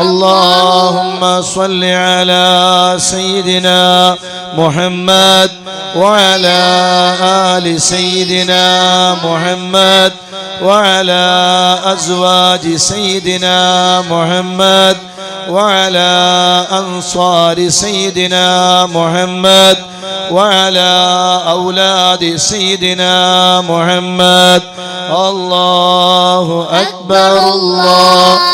اللهم صل على سيدنا محمد وعلى آل سيدنا محمد وعلى أزواج سيدنا محمد وعلى أنصار سيدنا محمد وعلى أولاد سيدنا محمد. الله أكبر الله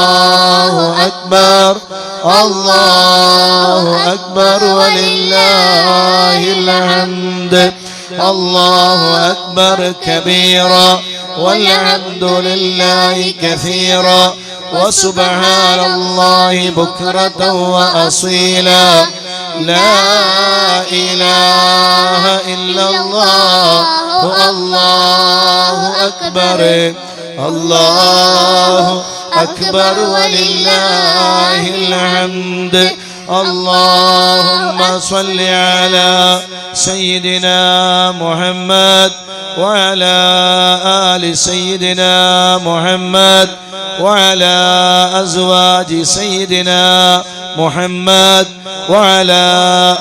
أكبر. الله أكبر ولله الحمد. الله أكبر كبيرا. والحمد لله كثيرا. وسبحان الله بكرة وأصيلا. لا إله إلا الله. الله أكبر. الله أكبر ولله الحمد. اللهم صل على سيدنا محمد وعلى آل سيدنا محمد وعلى أزواج سيدنا محمد وعلى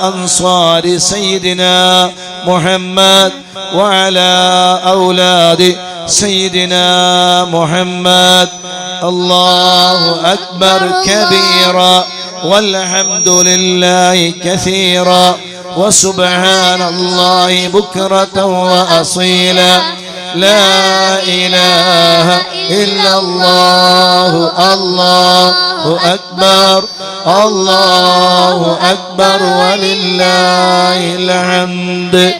أنصار سيدنا محمد وعلى أولاد سيدنا محمد الله أكبر كبيرا والحمد لله كثيرا وسبحان الله بكرة وأصيلا. لا إله إلا الله الله أكبر الله أكبر ولله الحمد.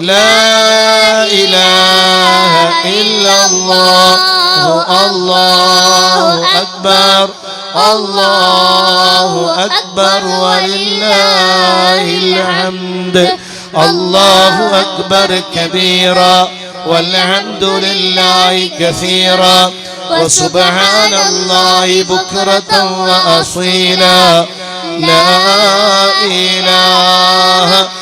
لا إله إلا الله. الله أكبر. الله أكبر ولله الحمد. الله أكبر كبيرا. والحمد لله كثيرا. وسبحان الله بكرة وأصيلا. لا إله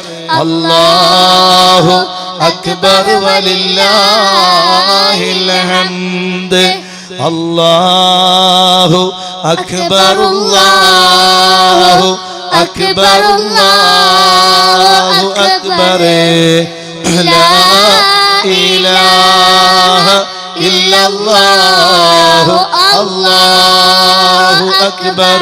الله أكبر ولله الحمد الله أكبر الله أكبر الله أكبر لا إله إلا الله الله أكبر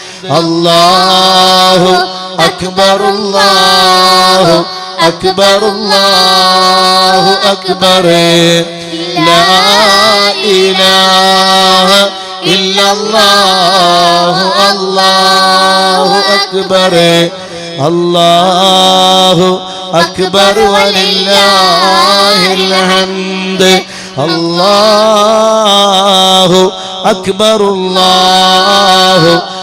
الله أكبر الله أكبر الله أكبر لا إله إلا الله الله أكبر الله أكبر ولله الحمد الله أكبر الله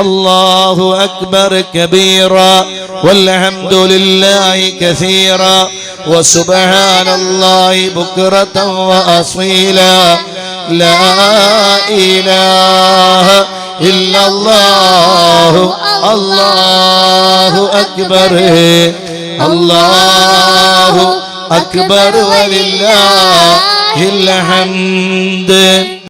الله أكبر كبيرا والحمد لله كثيرا وسبحان الله بكرة وأصيلا لا إله إلا الله الله أكبر الله أكبر ولله الحمد